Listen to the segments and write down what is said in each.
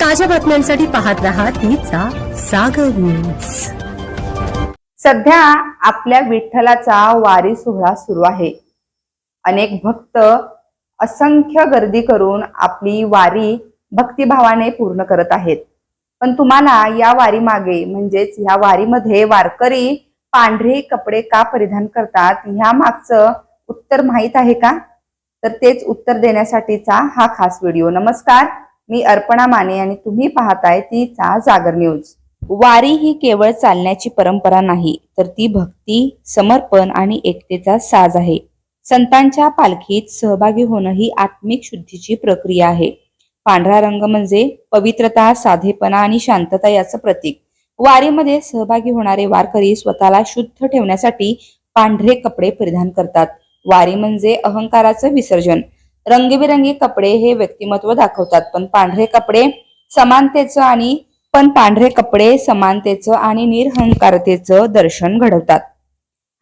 ताज्या बातम्यांसाठी पाहत राहा तिचा सागर न्यूज सध्या आपल्या विठ्ठलाचा वारी सोहळा सुरू आहे. अनेक भक्त असंख्य गर्दी करून आपली वारी भक्तिभावाने पूर्ण करत आहेत. पण तुम्हाला या वारी मागे म्हणजेच ह्या वारीमध्ये वारकरी पांढरे कपडे का परिधान करतात ह्या मागचं उत्तर माहीत आहे का? तर तेच उत्तर देण्यासाठीचा हा खास व्हिडिओ नमस्कार मी अर्पणा माने आणि तुम्ही पाहताय तिचा जागर न्यूज वारी ही केवळ चालण्याची परंपरा नाही तर ती भक्ती समर्पण आणि एकतेचा साज आहे. संतांच्या पालखीत सहभागी होणं ही आत्मिक शुद्धीची प्रक्रिया आहे. पांढरा रंग म्हणजे पवित्रता साधेपणा आणि शांतता याचं प्रतीक. वारीमध्ये सहभागी होणारे वारकरी स्वतःला शुद्ध ठेवण्यासाठी पांढरे कपडे परिधान करतात. वारी म्हणजे अहंकाराचं विसर्जन. रंगीबेरंगी कपडे हे व्यक्तिमत्व दाखवतात पण पांढरे कपडे समानतेचं आणि पण पांढरे कपडे समानतेचं आणि निरहंकारतेचं दर्शन घडवतात.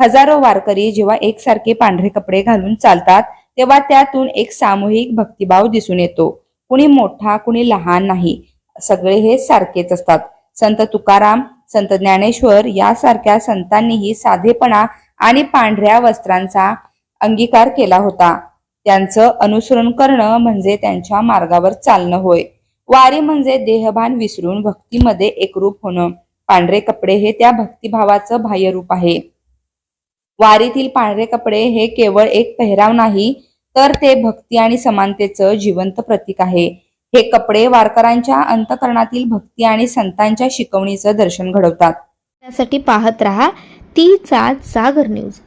हजारो वारकरी जेव्हा एकसारखे पांढरे कपडे घालून चालतात तेव्हा त्यातून एक सामूहिक भक्तिभाव दिसून येतो. कुणी मोठा कुणी लहान नाही. सगळे हे सारखेच असतात. संत तुकाराम संत ज्ञानेश्वर यासारख्या संतांनीही साधेपणा आणि पांढऱ्या वस्त्रांचा अंगीकार केला होता. त्यांचं अनुसरण करणं म्हणजे त्यांच्या मार्गावर चालणं होय. वारी म्हणजे देहभान विसरून भक्तीमध्ये एकरूप होणं. पांढरे कपडे हे त्या भक्तिभावाचं बाह्य रूप आहे. वारीतील पांढरे कपडे हे केवळ एक पेहराव नाही तर ते भक्ती आणि समानतेचं जिवंत प्रतीक आहे. हे कपडे वारकऱ्यांच्या अंतकरणातील भक्ती आणि संतांच्या शिकवणीचं दर्शन घडवतात. त्यासाठी पाहत रहा तीचा जागर न्यूज.